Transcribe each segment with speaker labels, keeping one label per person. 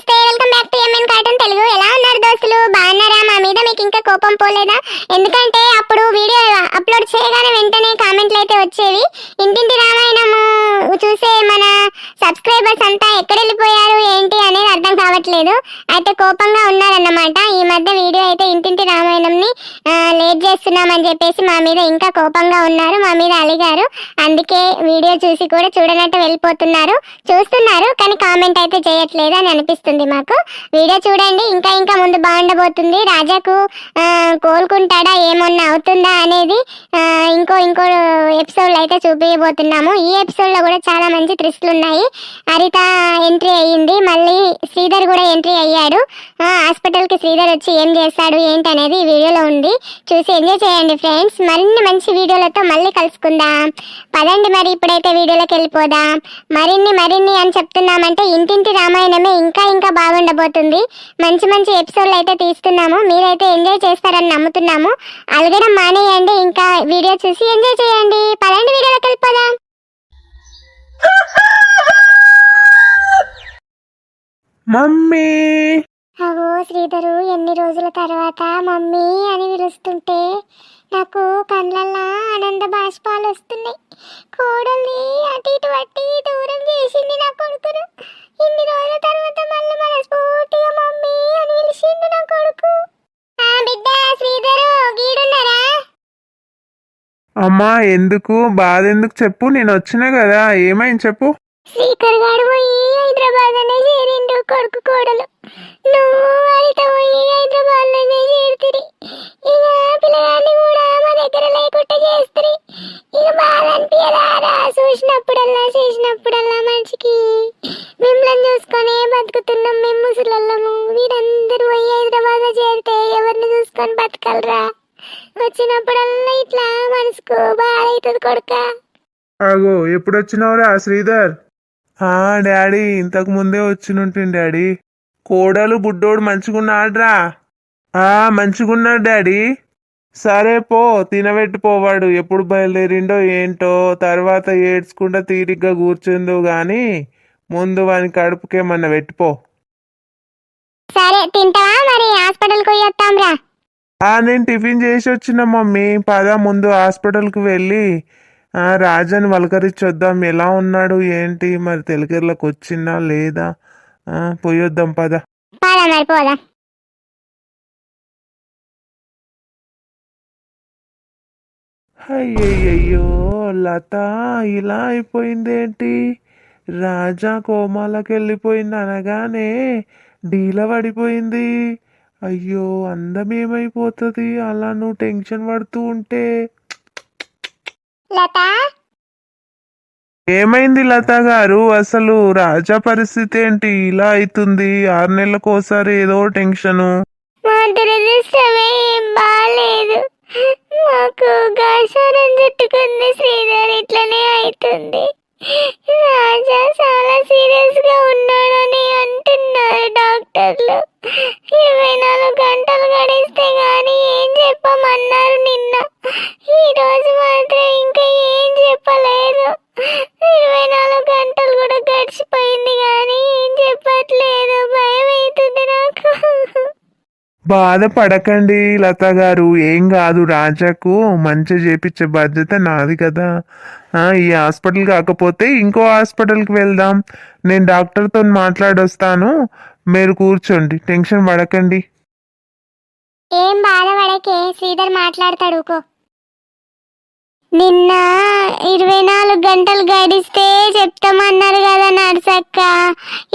Speaker 1: నమస్తే welcome back to MN cartoon Telugu ఎలా ఉన్నారు దోస్తులు? బాగున్నారా? మా మీద మీకు ఇంకా కోపం పోలేదా? ఎందుకంటే అప్పుడు వీడియో అప్లోడ్ చేయగానే వెంటనే కామెంట్లు అయితే వచ్చేవి. ఇంటింటి రామాయణము చూసే సబ్స్క్రైబర్స్ అంతా ఎక్కడ వెళ్ళిపోయారు ఏంటి అనేది అర్థం కావట్లేదు. అయితే కోపంగా ఉన్నారన్నమాట. ఈ మధ్య వీడియో అయితే ఇంటింటి రామాయణంని లేట్ చేస్తున్నామని చెప్పేసి మా మీద ఇంకా కోపంగా ఉన్నారు మా మీద అలిగారు. అందుకే వీడియో చూసి కూడా చూడనట్టు వెళ్ళిపోతున్నారు. చూస్తున్నారు కానీ కామెంట్ అయితే చేయట్లేదు అని అనిపిస్తుంది మాకు. వీడియో చూడండి ఇంకా ఇంకా ముందు బాగుండబోతుంది. రాజాకు కోలుకుంటాడా ఏమన్నా అవుతుందా అనేది ఇంకో ఇంకో ఎపిసోడ్లో అయితే చూపించబోతున్నాము ఈ ఎపిసోడ్లో కూడా చాలా మంచి ట్విస్ట్లు ఉన్నాయి. హరిత ఎంట్రీ అయ్యింది. మళ్ళీ శ్రీధర్ కూడా ఎంట్రీ అయ్యాడు. హాస్పిటల్కి శ్రీధర్ వచ్చి ఏం చేస్తాడు ఏంటి అనేది ఈ వీడియోలో ఉంది. చూసి ఎంజాయ్ చేయండి ఫ్రెండ్స్. మరిన్ని మంచి వీడియోలతో మళ్ళీ కలుసుకుందాం. పదండి మరి ఇప్పుడైతే వీడియోలోకి వెళ్ళిపోదాం. మరిన్ని మరిన్ని అని చెప్తున్నామంటే ఇంటింటి రామాయణమే ఇంకా ఇంకా బాగుండబోతుంది. మంచి మంచి ఎపిసోడ్లు అయితే తీస్తున్నాము. మీరైతే ఎంజాయ్ చేస్తారని నమ్ముతున్నాము. అలగడం మానేయండి. ఇంకా వీడియో చూసి ఎంజాయ్ చేయండి. పదండి వీడియోలోకి వెళ్ళిపోదాం.
Speaker 2: మమ్మీ.
Speaker 1: అగో శ్రీధరు ఎన్ని రోజుల తర్వాత మమ్మీ అని పిలుస్తుంటే నాకు కళ్ళల్లా ఆనంద బాష్పాలు వస్తున్నాయి. కోడల్ని అటు ఇటు పట్టి దూరం చేసింది నా కొడుకును. ఇన్ని రోజుల తర్వాత మళ్ళీ మనస్ఫూర్తిగా మమ్మీ అని పిలిచిండు నా కొడుకు. ఆ బిడ్డ శ్రీధరు గీడున్నారా?
Speaker 2: అమ్మా ఎందుకు? బాధ ఎందుకు చెప్పు నేను వచ్చినా కదా. ఏమైంది చెప్పు.
Speaker 1: శ్రీకర్ గారు పోయి హైదరాబాద్ అనే చేరిండు కొడుకు కోడలు. నువ్వు వారితో పోయి హైదరాబాద్లోనే చేరుతిరి. ఇక పిల్లగాన్ని కూడా మా దగ్గర లేకుండా చేస్తుంది ఇక బాధ అనిపించదారా చూసినప్పుడల్లా చేసినప్పుడల్లా మనిషికి. మిమ్మల్ని చూసుకొని బతుకుతున్నాం మేము ముసలల్లము. వీరందరూ పోయి హైదరాబాద్ చేరితే ఎవరిని చూసుకొని బతకలరా? వచ్చినప్పుడల్లా ఇట్లా మనసుకు బాధ అవుతుంది కొడుక.
Speaker 2: అగో ఎప్పుడు వచ్చినావురా శ్రీధర్? ఆ డాడీ ఇంతకు ముందే వచ్చినుంటుంది డాడీ. కోడలు బుడ్డోడు మంచిగున్నాడ్రా. ఆ మంచిగున్నాడు డాడీ. సరే పో తినబెట్టిపోవాడు ఎప్పుడు బయలుదేరిండో ఏంటో తర్వాత ఏడ్చుకుంటా తీరిగ్గా కూర్చుందో గాని ముందు వాని కడుపుకేమన్నా పెట్టిపో
Speaker 1: సరే తింటావా? మరి
Speaker 2: ఆ నేను టిఫిన్ చేసి వచ్చిన మమ్మీ. పద ముందు హాస్పిటల్కి వెళ్ళి రాజాని వలకరించొద్దాం ఎలా ఉన్నాడు ఏంటి మరి తెలుగులోకి వచ్చిందా లేదా? ఆ, పోయొద్దాం పద. అయ్యయ్యో లత ఇలా అయిపోయిందేంటి రాజా కోమాలకు వెళ్ళిపోయింది అనగానే డీల పడిపోయింది. అయ్యో అందం ఏమైపోతుంది? అలా నువ్వు టెన్షన్ పడుతూ ఉంటే
Speaker 1: లత?
Speaker 2: ఏమైంది లత గారు? అసలు రాజా పరిస్థితి ఏంటి? ఇలా అవుతుంది ఆరు నెలలకు ఒకసారి ఏదో టెన్షను.
Speaker 1: మా దురదృష్టమే ఏం బాగాలేదు మాకు గాసారం చుట్టుకుంది శ్రీధర్. ఇట్లనే అవుతుంది రాజా చాలా సీరియస్గా ఉన్నాడని అంటున్నారు డాక్టర్లు. ఇరవై నాలుగు గంటలు గడిస్తే గాని ఏం చెప్పమన్నారు నిన్న. ఈ రోజు మాత్రం చెప్పలేదు. ఇరవై నాలుగు గంటలు కూడా గడిచిపోయింది కానీ ఏం చెప్పట్లేదు. భయం అవుతుంది నాకు.
Speaker 2: బాధపడకండి లత గారు. ఏం కాదు రాజాకు మంచి చేపించే బాధ్యత నాది కదా. ఈ హాస్పిటల్ కాకపోతే ఇంకో హాస్పిటల్కి వెళ్దాం. నేను డాక్టర్తో మాట్లాడొస్తాను. మీరు కూర్చోండి టెన్షన్ పడకండి.
Speaker 1: ఏం బాధపడకే శ్రీధర్ మాట్లాడతాడు. నిన్న ఇరవై నాలుగు గంటలు గడిస్తే చెప్తామన్నారు కదా నర్సక్క.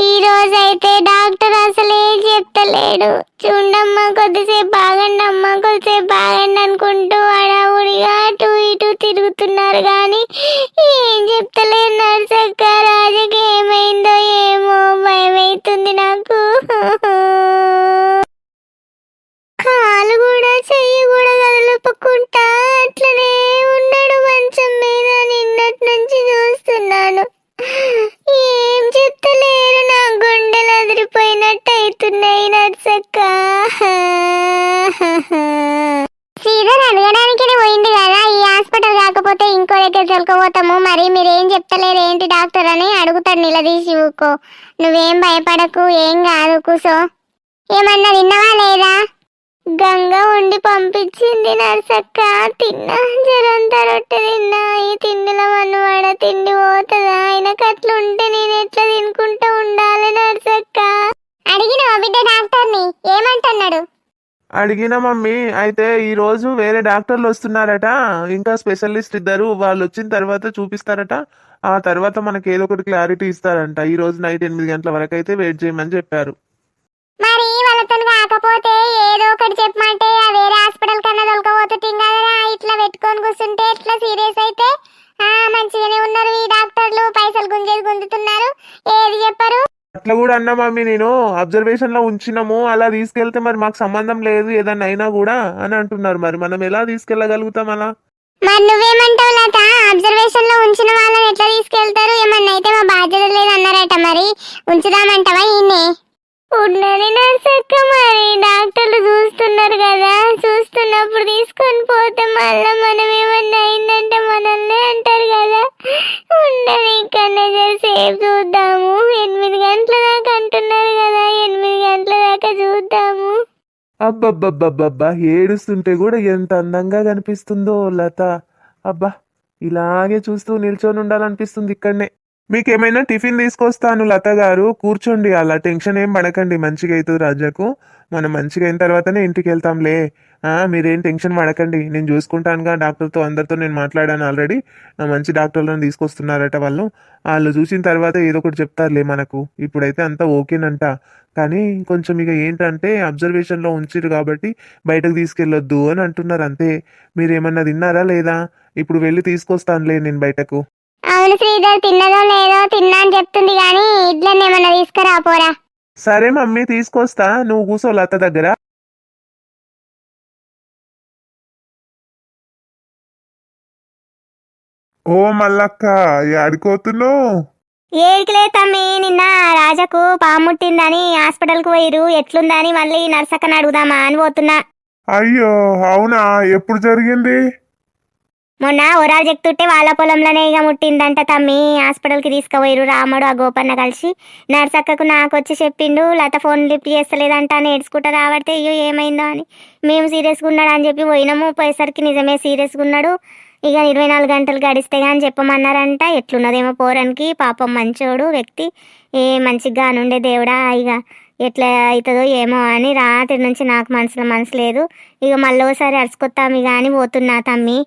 Speaker 1: ఈ రోజు అయితే డాక్టర్ అసలే చెప్తలేడు. చూడమ్మా కొద్దిసేపు బాగండి అమ్మా కొద్దిసేపు బాగండి అనుకుంటూ అడావుడిగా అటు ఇటు తిరుగుతున్నారు కానీ ఏం చెప్తలేరు నిలదీసి నువ్వేం భయపడకు ఏం కాదు కూసో. ఏమన్నా తిన్నవా లేదా? గంగ ఉండి పంపించింది నర్సక్క. తిన్నా జరంతా రొట్టె తిన్నా. ఈ తిండిలో మనవాడ తిండి పోతుందా? ఆయనకు అట్లుంటే నేను ఎట్లా తినుకుంటూ ఉండాలి నర్సక్క? అడిగిన బిడ్డ డాక్టర్ని? ఏమంటున్నాడు?
Speaker 2: అడిగిన మమ్మీ అయితే ఈ రోజు వేరే డాక్టర్లు వస్తున్నారట. ఇంకా స్పెషలిస్ట్ ఇద్దరు వాళ్ళు వచ్చిన తర్వాత చూపిస్తారట. ఆ తర్వాత మనకి ఏదో ఒకటి క్లారిటీ ఇస్తారంట. ఈ రోజు నైట్ ఎనిమిది గంటల వరకు అయితే వెయిట్ చేయమని చెప్పారు.
Speaker 1: మరి వాళ్ళతో కాకపోతే ఏదో ఒకటి చెప్పమంటే ఆ వేరే హాస్పిటల్ కన్నా దొరకపోతుంటాం కదరా ఇట్లా పెట్టుకొని కూర్చుంటే ఎట్లా సీరియస్ అయితే? ఆ మంచిగానే ఉన్నారు ఈ డాక్టర్లు పైసలు గుంజేది గుంజుతున్నారు. ఏది చెప్పరు?
Speaker 2: అట్లా కూడా అన్నా మమ్మీ నేను అబ్జర్వేషన్లో ఉంచినాము అలా తీసుకెళ్తే మరి మాకు సంబంధం లేదు ఏదన్నా అయినా కూడా అని అంటున్నారు మరి. మనం ఎలా తీసుకెళ్ళగలుగుతాం అలా?
Speaker 1: మరి నువ్వేమంటావు లత? అబ్జర్వేషన్లో ఉంచిన వాళ్ళని ఎట్లా తీసుకెళ్తారు? ఏమన్నా అయితే మా బాధ్యత లేదన్నారట మరి. ఉంచుదామంటావా ఈయన్ని? ఉన్నది నర్సక్క మరి. డాక్టర్లు చూస్తున్నారు కదా. చూస్తున్నప్పుడు తీసుకొని పోతే మళ్ళీ మనం ఏమన్నా అయిందంటే మనల్ని అంటారు కదా. ఉన్నది ఇక్కడనే సేఫ్ చూద్దాము? ఎనిమిది గంటల దాకా అంటున్నారు కదా. ఎనిమిది గంటల దాకా చూద్దాము.
Speaker 2: అబ్బబ్బబ్బబ్బబ్బా ఏడుస్తుంటే కూడా ఎంత అందంగా కనిపిస్తుందో లత. అబ్బా ఇలాగే చూస్తూ నిల్చొని ఉండాలనిపిస్తుంది ఇక్కడనే. మీకేమైనా టిఫిన్ తీసుకొస్తాను లత గారు. కూర్చోండి అలా టెన్షన్ ఏం పడకండి మంచిగా అవుతుంది రాజాకు. మనం మంచిగా అయిన తర్వాతనే ఇంటికి వెళ్తాంలే. మీరేం టెన్షన్ పడకండి. నేను చూసుకుంటానుగా డాక్టర్తో అందరితో నేను మాట్లాడాను ఆల్రెడీ. మంచి డాక్టర్లను తీసుకొస్తున్నారట వాళ్ళు. వాళ్ళు చూసిన తర్వాత ఏదో ఒకటి చెప్తారులే మనకు. ఇప్పుడైతే అంతా ఓకేనంట. కానీ కొంచెం ఇక ఏంటంటే అబ్జర్వేషన్లో ఉంచిరు కాబట్టి బయటకు తీసుకెళ్ళొద్దు అని అంటున్నారు అంతే. మీరు ఏమన్నా తిన్నారా లేదా? ఇప్పుడు వెళ్ళి తీసుకొస్తానులే నేను బయటకు.
Speaker 1: అవును శ్రీధర్ తిన్నదో లేదో తిన్నా అని చెప్తుంది కానీ ఇడ్లని ఏమన్నా తీసుకురా పోరా.
Speaker 2: సరే మమ్మీ తీసుకొస్తా. నువ్వు కూసో లత దగ్గర. ఓ మల్లక్క ఆడుకోతున్నావు
Speaker 1: ఏడికిలే తమ్మి నిన్న రాజకు పాముట్టిందని హాస్పిటల్కి పోయిరు ఎట్లుందని మళ్ళీ నర్సక్కని అడుగుదామా అని పోతున్నా.
Speaker 2: అయ్యో అవునా? ఎప్పుడు జరిగింది?
Speaker 1: మొన్న ఒరాలు చెక్తుంటే వాళ్ళ పొలంలోనే ఇక ముట్టిందంట తమ్మి. హాస్పిటల్కి తీసుకుపోయిరు రాముడు ఆ గోపన్న కలిసి. నర్సక్కకు నాకు వచ్చి చెప్పిండు లత ఫోన్ లిఫ్ట్ చేస్తలేదంట అని ఏడ్చుకుంటా రాబడితే అయ్యో ఏమైందో అని. మేము సీరియస్గా ఉన్నాడు అని చెప్పి పోయినాము పోయేసరికి నిజమే సీరియస్గా ఉన్నాడు. ఇక ఇరవై నాలుగు గంటలు గడిస్తే కానీ చెప్పమన్నారంట. ఎట్లున్నదేమో పోరానికి. పాపం మంచోడు వ్యక్తి. ఏ మంచిగా నుండే దేవుడా? ఇక ఎట్లా అవుతుందో ఏమో అని రాత్రి నుంచి నాకు మనసులో మనసు లేదు. ఇక మళ్ళీ ఒకసారి అరుచుకొత్తామి కానీ పోతున్నా తమ్మి.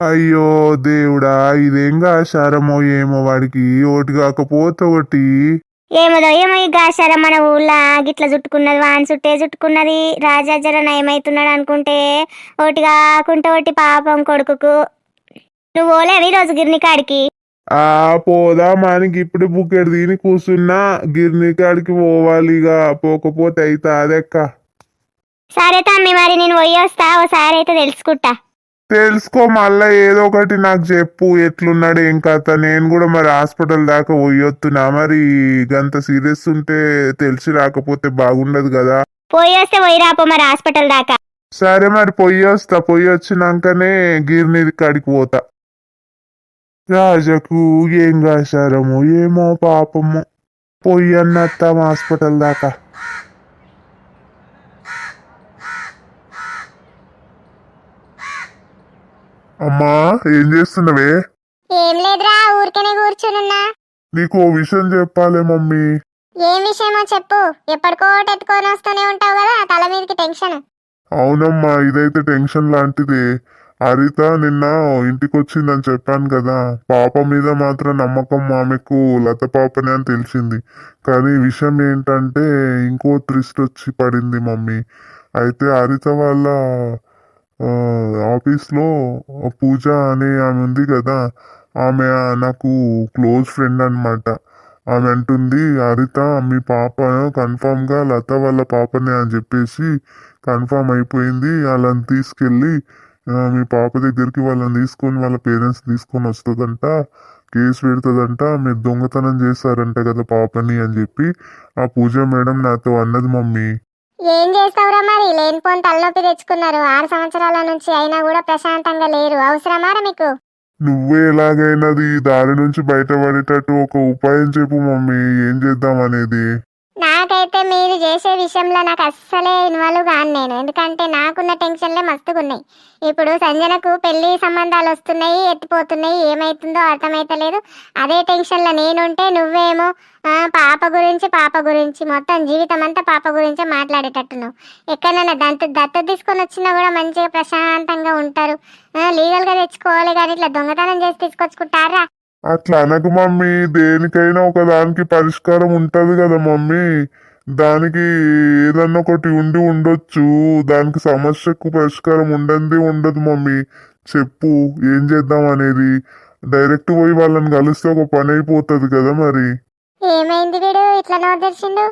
Speaker 2: అయ్యో దేవుడా ఇదేంగా ఆశారమో ఏమో వాడికి ఒకటి కాకపోతే ఒకటి.
Speaker 1: ఏమదో ఏమో ఈ గాశారం మన ఊళ్ళో గిట్ల చుట్టుకున్నది వాని చుట్టే చుట్టుకున్నది. రాజా జర నయమవుతున్నాడు అనుకుంటే ఒకటి కాకుంటే ఒకటి పాపం కొడుకుకు నువ్వు ఓలేవి రోజు గిర్ని కాడికి?
Speaker 2: ఆ పోదా మనకి ఇప్పుడు బుకెట్ దీని కూర్చున్నా గిర్ని కాడికి పోవాలి ఇక పోకపోతే అయితే అదెక్క
Speaker 1: సరే తమ్మి మరి నేను పోయి వస్తా ఓసారి అయితే తెలుసుకుంటా.
Speaker 2: తెలుసుకో మళ్ళా ఏదో ఒకటి నాకు చెప్పు ఎట్లున్నాడు ఏం కథ. నేను కూడా మరి హాస్పిటల్ దాకా పోయొత్తున్నా మరి గంత సీరియస్ ఉంటే తెలిసి రాకపోతే బాగుండదు కదా.
Speaker 1: పోయి వస్తే పోయి రాపో మరి హాస్పిటల్ దాకా.
Speaker 2: సరే మరి పొయ్యి వస్తా. పొయ్యి వచ్చినాకనే గిర్ని కాడికి పోతా. రాజకు ఏం కాశారము ఏమో పాపము. పొయ్యి అన్నత్తాం హాస్పిటల్ దాకా. అమ్మా ఏం చేస్తున్నావే?
Speaker 1: ఏం లేదురా ఊరికనే కూర్చునున్నా.
Speaker 2: నీకు ఓ విషయం చెప్పాలి మమ్మీ.
Speaker 1: ఏం విషయమో చెప్పు. ఎప్పటికో ఎత్తుకొని వస్తూనే ఉంటావు కదా తల మీదకి టెన్షన్.
Speaker 2: అవునమ్మా ఇదైతే టెన్షన్ లాంటిదే. హరిత నిన్న ఇంటికి వచ్చిందని చెప్పాను కదా. పాప మీద మాత్రం నమ్మకం ఆమెకు లత పాపనే అని తెలిసింది. కానీ విషయం ఏంటంటే ఇంకో త్రిస్ట్ వచ్చి పడింది మమ్మీ. అయితే హరిత వాళ్ళ ఆఫీస్లో పూజ అనే ఆమె ఉంది కదా. ఆమె నాకు క్లోజ్ ఫ్రెండ్ అనమాట ఆమె అంటుంది హరిత మీ పాప కన్ఫామ్గా లత వాళ్ళ పాపనే అని చెప్పేసి కన్ఫామ్ అయిపోయింది. వాళ్ళని తీసుకెళ్ళి మీ పాప దగ్గరికి వాళ్ళని తీసుకొని వాళ్ళ పేరెంట్స్ తీసుకొని వస్తుందంట కేసు పెడుతుందంట మీరు దొంగతనం చేశారంట కదా పాపని అని చెప్పి ఆ పూజ మేడం నాతో అన్నది మమ్మీ.
Speaker 1: ఏం చేస్తావురా మరి? లేనిపోని తలనొప్పి తెచ్చుకున్నారు. ఆరు సంవత్సరాల నుంచి అయినా కూడా ప్రశాంతంగా లేరు. అవసరమారా మీకు?
Speaker 3: నువ్వే ఎలాగైనది ఈ దారి నుంచి బయటపడేటట్టు ఒక ఉపాయం చెప్పు మమ్మీ. ఏం చేద్దాం అనేది?
Speaker 1: నాకైతే మీరు చేసే విషయంలో నాకు అస్సలే ఇన్వాల్వ్ కాను నేను. ఎందుకంటే నాకున్న టెన్షన్లే మస్తుగా ఉన్నాయి ఇప్పుడు సంజనకు పెళ్ళి సంబంధాలు వస్తున్నాయి ఎత్తిపోతున్నాయి ఏమైతుందో అర్థమైతలేదు. అదే టెన్షన్లో నేనుంటే నువ్వేమో పాప గురించి పాప గురించి మొత్తం జీవితం అంతా పాప గురించే మాట్లాడేటట్టున్నావు. ఎక్కడైనా దత్త దత్త తీసుకొని వచ్చినా కూడా మంచిగా ప్రశాంతంగా ఉంటారు. లీగల్గా తెచ్చుకోవాలి కానీ ఇట్లా దొంగతనం చేసి తీసుకొచ్చుకుంటారా?
Speaker 3: అట్లా అనకు మమ్మీ దేనికైనా ఒక దానికి పరిష్కారం ఉంటుంది కదా మమ్మీ. దానికి ఏదన్నా ఒకటి ఉండి ఉండొచ్చు. దానికి సమస్యకు పరిష్కారం ఉండంది ఉండదు మమ్మీ. చెప్పు ఏం చేద్దాం అనేది. డైరెక్ట్ పోయి వాళ్ళని కలిస్తే ఒక పని అయిపోతుంది కదా మరి.
Speaker 1: ఏమైంది వీడు? ఇట్లా నోదర్చిండు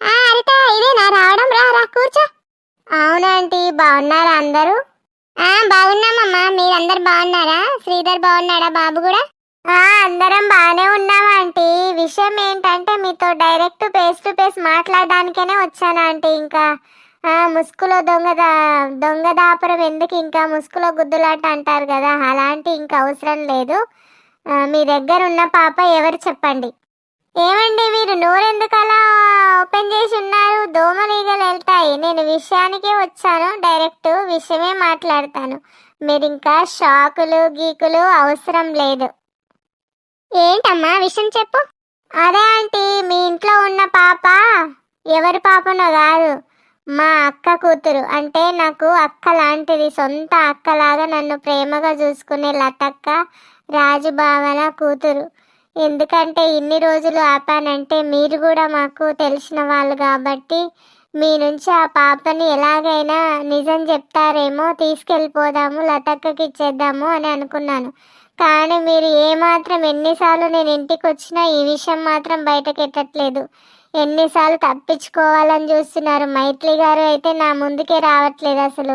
Speaker 1: ఆ హరిత ఇదేనా? రావడం రా రా కూర్చో. అవునా ఆంటీ బాగున్నారా అందరూ? ఆ బాగున్నామమ్మా. మీరందరు బాగున్నారా? శ్రీధర్ బాగున్నాడా? బాబు కూడా? అందరం బాగానే ఉన్నాం ఆంటీ. విషయం ఏంటంటే మీతో డైరెక్ట్ ఫేస్ టు ఫేస్ మాట్లాడడానికనే వచ్చాను ఆంటీ ఇంకా. ముసుకులో ముసుగులో దొంగదాపురం దొంగ దాపరం ఎందుకు ఇంకా ముసుగులో గుద్దులాట అంటారు కదా అలాంటి ఇంకా అవసరం లేదు. మీ దగ్గర ఉన్న పాప ఎవరు చెప్పండి. ఏమండి మీరు నోరెందుకు అలా ఓపెన్ చేసి ఉన్నారు? దోమలీగలు వెళ్తాయి. నేను విషయానికే వచ్చాను డైరెక్ట్ విషయమే మాట్లాడతాను. మీరు ఇంకా షాకులు గీకులు అవసరం లేదు. ఏంటమ్మా విషయం చెప్పు? అదే ఆంటీ మీ ఇంట్లో ఉన్న పాప ఎవరి పాపనో కాదు మా అక్క కూతురు. అంటే నాకు అక్క లాంటిది సొంత అక్కలాగా నన్ను ప్రేమగా చూసుకునే లతక్క రాజు బావల కూతురు. ఎందుకంటే ఇన్ని రోజులు ఆపానంటే మీరు కూడా మాకు తెలిసిన వాళ్ళు కాబట్టి మీ నుంచి ఆ పాపని ఎలాగైనా నిజం చెప్తారేమో తీసుకెళ్ళిపోదాము లతక్కకి ఇచ్చేద్దాము అని అనుకున్నాను. కానీ మీరు ఏమాత్రం ఎన్నిసార్లు నేను ఇంటికి వచ్చినా ఈ విషయం మాత్రం బయటకు ఎట్టట్లేదు ఎన్నిసార్లు తప్పించుకోవాలని చూస్తున్నారు. మైత్రి గారు అయితే నా ముందుకే రావట్లేదు అసలు.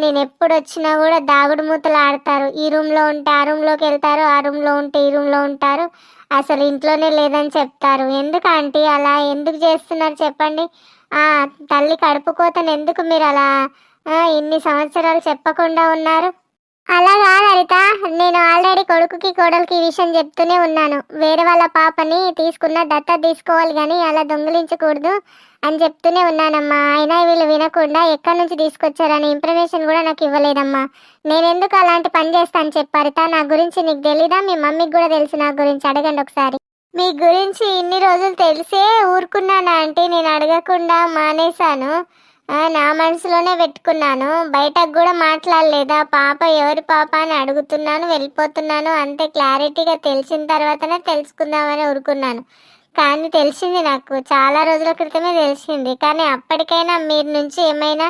Speaker 1: నేను ఎప్పుడు వచ్చినా కూడా దాగుడు మూతలు ఆడతారు. ఈ రూమ్లో ఉంటే ఆ రూమ్లోకి వెళ్తారు ఆ రూమ్లో ఉంటే ఈ రూమ్లో ఉంటారు. అసలు ఇంట్లోనే లేదని చెప్తారు. ఎందుకు ఆంటీ అలా? ఎందుకు చేస్తున్నారు చెప్పండి? తల్లి కడుపుకోతని ఎందుకు మీరు అలా ఇన్ని సంవత్సరాలు చెప్పకుండా ఉన్నారు? అలా కాదు హరిత నేను ఆల్రెడీ కొడుకుకి కోడలికి ఈ విషయం చెప్తూనే ఉన్నాను. వేరే వాళ్ళ పాపని తీసుకున్న దత్త తీసుకోవాలి కానీ అలా దొంగిలించకూడదు అని చెప్తూనే ఉన్నానమ్మా. అయినా వీళ్ళు వినకుండా ఎక్కడి నుంచి తీసుకొచ్చారని ఇన్ఫర్మేషన్ కూడా నాకు ఇవ్వలేదమ్మా. నేను ఎందుకు అలాంటి పని చేస్తాను చెప్పారిత నా గురించి నీకు తెలీదా? మీ మమ్మీకి కూడా తెలుసు నా గురించి. అడగండి ఒకసారి. మీ గురించి ఇన్ని రోజులు తెలిసే ఊరుకున్నానా అంటే నేను అడగకుండా మానేశాను. నా మనసులోనే పెట్టుకున్నాను. బయటకు కూడా మాట్లాడలేదా? పాప ఎవరి పాప అని అడుగుతున్నాను వెళ్ళిపోతున్నాను. అంతే క్లారిటీగా తెలిసిన తర్వాతనే తెలుసుకుందామని ఊరుకున్నాను. కానీ తెలిసింది నాకు. చాలా రోజుల క్రితమే తెలిసింది. కానీ అప్పటికైనా మీరు నుంచి ఏమైనా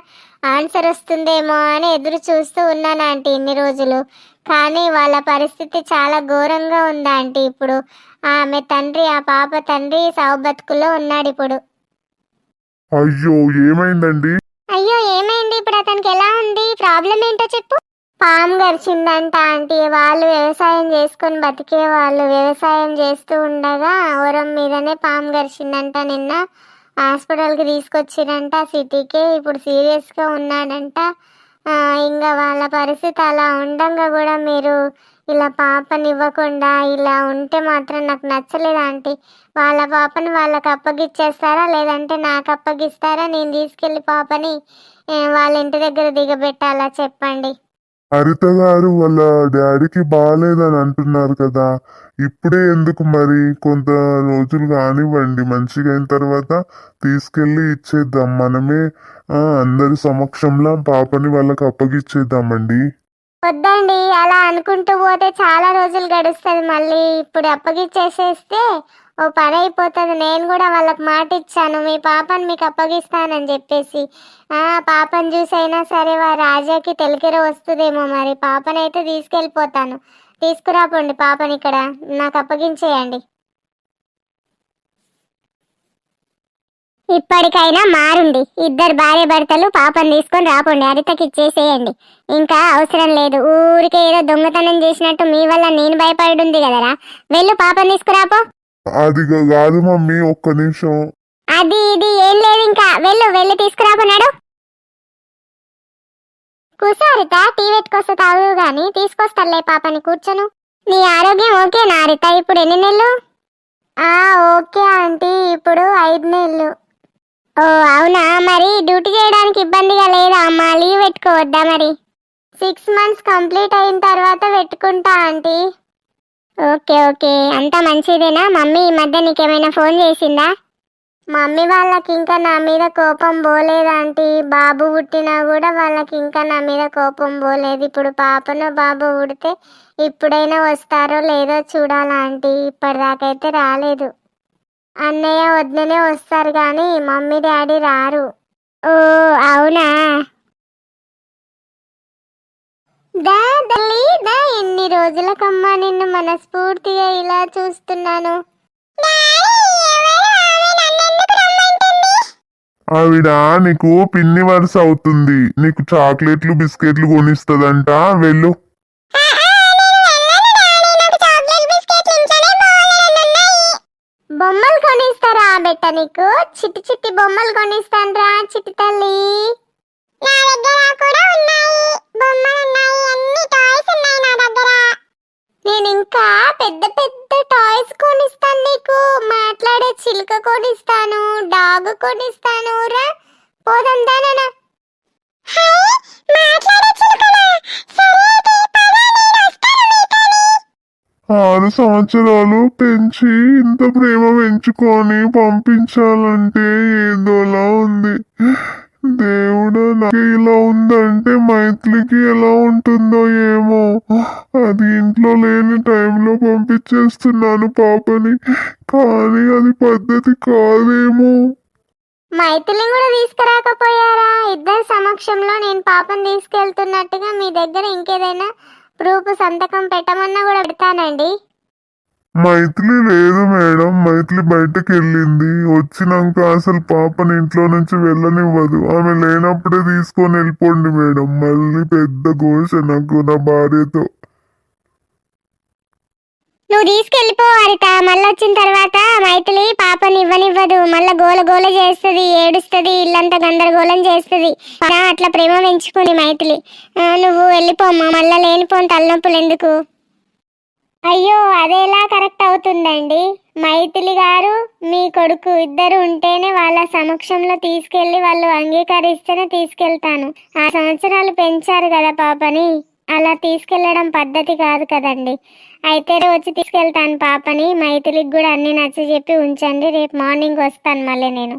Speaker 1: ఆన్సర్ వస్తుందేమో అని ఎదురు చూస్తూ ఉన్నాను ఆంటీ ఇన్ని రోజులు. కానీ వాళ్ళ పరిస్థితి చాలా ఘోరంగా ఉంది ఆంటీ ఇప్పుడు. ఆమె తండ్రి ఆ పాప తండ్రి సౌబతుకులో ఉన్నాడు ఇప్పుడు.
Speaker 3: అయ్యో ఏమైందండి?
Speaker 1: అయ్యో ఏమైంది? ఇప్పుడు అతనికి ఎలా ఉంది? ప్రాబ్లం ఏంటో చెప్పు. పాము గరిచిందంట ఆంటీ. వాళ్ళు వ్యవసాయం చేసుకొని బతికే వాళ్ళు. వ్యవసాయం చేస్తూ ఉండగా ఓరం మీదనే పాము గరిచిందంట నిన్న. హాస్పిటల్కి తీసుకొచ్చిరంట సిటీకి. ఇప్పుడు సీరియస్గా ఉన్నాడంట. ఇంకా వాళ్ళ పరిస్థితి అలా ఉండంగా కూడా మీరు ఇలా పాపని ఇవ్వకుండా ఇలా ఉంటే మాత్రం నాకు నచ్చలేదు ఆంటీ. వాళ్ళ పాపని వాళ్ళకి అప్పగిచ్చేస్తారా? లేదంటే నాకు అప్పగిస్తారా? నేను తీసుకెళ్ళి పాపని వాళ్ళ ఇంటి దగ్గర దిగబెట్టాలా చెప్పండి.
Speaker 3: హరిత గారు వాళ్ళ డాడీకి బాగాలేదని అంటున్నారు కదా. ఇప్పుడే ఎందుకు మరి? కొంత రోజులు కానివ్వండి మంచిగా అయిన తర్వాత తీసుకెళ్ళి ఇచ్చేద్దాం. మనమే అందరి సమక్షంలో పాపని వాళ్ళకి అప్పగిచ్చేద్దామండి.
Speaker 1: వద్దండి అలా అనుకుంటూ పోతే చాలా రోజులు గడుస్తుంది. మళ్ళీ ఇప్పుడు అప్పగిచ్చేసేస్తే ఓ పని అయిపోతుంది. నేను కూడా వాళ్ళకి మాట ఇచ్చాను మీ పాపని మీకు అప్పగిస్తానని చెప్పేసి. ఆ పాపని చూసి అయినా సరే వా రాజాకి తెలికెర వస్తుందేమో మరి. పాపనైతే తీసుకెళ్ళిపోతాను. తీసుకురాపండి పాపని ఇక్కడ. నాకు అప్పగించేయండి. ఇప్పటికైనా మారుండి. ఇద్దరు భార్య భర్తలు పాపం తీసుకొని రాపోండి. హరితకి ఇచ్చేసేయండి. ఇంకా అవసరం లేదు. ఊరికే ఏదో దొంగతనం చేసినట్టు మీ వల్ల నేను భయపడి ఉంది కదరా. వెళ్ళు పాపం తీసుకురాపో.
Speaker 3: అది కాదు మమ్మీ ఒక్క నిమిషం.
Speaker 1: అది ఇది ఏం లేదు ఇంకా. వెళ్ళు వెళ్ళి తీసుకురాపోనాడు కూర్చో హరిత టీ పెట్టుకొస్తా తాగు గాని తీసుకొస్తాలే పాపని కూర్చోను. నీ ఆరోగ్యం ఓకేనా హరిత ఇప్పుడు ఎన్ని నెలలు? ఆ ఓకే ఆంటీ. ఇప్పుడు ఐదు నెలలు. ఓ అవునా? మరి డ్యూటీ చేయడానికి ఇబ్బందిగా లేదా? అమ్మా లీవ్ పెట్టుకోవద్దా మరి? సిక్స్ మంత్స్ కంప్లీట్ అయిన తర్వాత పెట్టుకుంటా ఆంటీ. Okay okay. అంతా మంచిదేనా? మమ్మీ ఈ మధ్య నీకేమైనా ఫోన్ చేసిందా? మమ్మీ వాళ్ళకి ఇంకా నా మీద కోపం పోలేదు ఆంటీ. బాబు పుట్టినా కూడా వాళ్ళకి ఇంకా నా మీద కోపం పోలేదు. ఇప్పుడు పాపను బాబు పుడితే ఇప్పుడైనా వస్తారో లేదో చూడాలా ఆంటీ. ఇప్పటిదాకైతే రాలేదు. అన్నయ్య వద్దనే వస్తారు కానీ మమ్మీ డాడీ రారు. ఓ అవునా? దా దా ఎన్ని రోజులకమ్మా నిన్ను మనస్ఫూర్తిగా ఇలా చూస్తున్నాను?
Speaker 3: ఆవిడ నీకు పిన్ని వరుస అవుతుంది. నీకు చాక్లెట్లు బిస్కెట్లు కొనిస్తుందంట. వెళ్ళు.
Speaker 1: కొనిస్తారా బెట్ట నీకు? చిట్టి చిట్టి బొమ్మలు కొనిస్తానరా చిట్టి తల్లి. నా దగ్గర కూడా ఉన్నాయి. బొమ్మలు ఉన్నాయి. అన్ని టాయ్స్ ఉన్నాయి నా దగ్గర. నేను ఇంకా పెద్ద పెద్ద టాయ్స్ కొనిస్తాను నీకు. మాట్లాడే చిలుక కొనిస్తాను డాగ్ కొనిస్తాను. రా పోదాం దానా మాట్లాడే చిలుకనా? సరే అయితే పద నేను వస్తాను మీతోని
Speaker 3: ఆరు సంవత్సరాలు పెంచి ఇంత ప్రేమ పెంచుకొని పంపించాలంటే ఏదోలా ఉంది. దేవుడు నాకు ఇలా ఉందంటే మైత్రికి ఎలా ఉంటుందో ఏమో. అది ఇంట్లో లేని టైంలో పంపించేస్తున్నాను పాపని కానీ అది పద్ధతి కాదేమో.
Speaker 1: మైథిలి కూడా తీసుకురాకపోయారా? ఇద్దరి సమక్షంలో నేను పాపను తీసుకెళ్తున్నట్టుగా మీ దగ్గర ఇంకేదైనా ప్రూఫ్ సంతకం పెట్టమన్నా కూడా పెడతానండి.
Speaker 3: మైథిలి లేదు మేడం. మైథిలి బయటకు వెళ్ళింది వచ్చినాక అసలు పాపని ఇంట్లో నుంచి వెళ్ళనివ్వదు. ఆమె లేనప్పుడే తీసుకొని వెళ్ళిపోండి మేడం. మళ్ళీ పెద్ద ఘోష నాకు నా భార్యతో.
Speaker 1: నువ్వు తీసుకెళ్ళిపో హరిత మళ్ళీ వచ్చిన తర్వాత మైథిలి పాపని ఇవ్వనివ్వదు. మళ్ళీ గోల గోల చేస్తుంది ఏడుస్తుంది ఇల్లంతా గందరగోళం చేస్తుంది. అట్లా ప్రేమ పెంచుకుని మైథిలి. నువ్వు వెళ్ళిపోమ్మా మళ్ళీ లేనిపోని తలనొప్పులు ఎందుకు? అయ్యో అదేలా కరెక్ట్ అవుతుందండి. మైథిలి గారు మీ కొడుకు ఇద్దరు ఉంటేనే వాళ్ళ సమక్షంలో తీసుకెళ్ళి వాళ్ళు అంగీకరిస్తేనే తీసుకెళ్తాను. ఆ సంవత్సరాలు పెంచారు కదా పాపని. అలా తీసుకెళ్ళడం పద్ధతి కాదు కదండి. అయితే వచ్చి తీసుకెళ్తాను పాపని మైథిలికి కూడా అన్ని నచ్చ చెప్పి ఉంచండి. రేపు మార్నింగ్ వస్తాను మళ్ళీ నేను.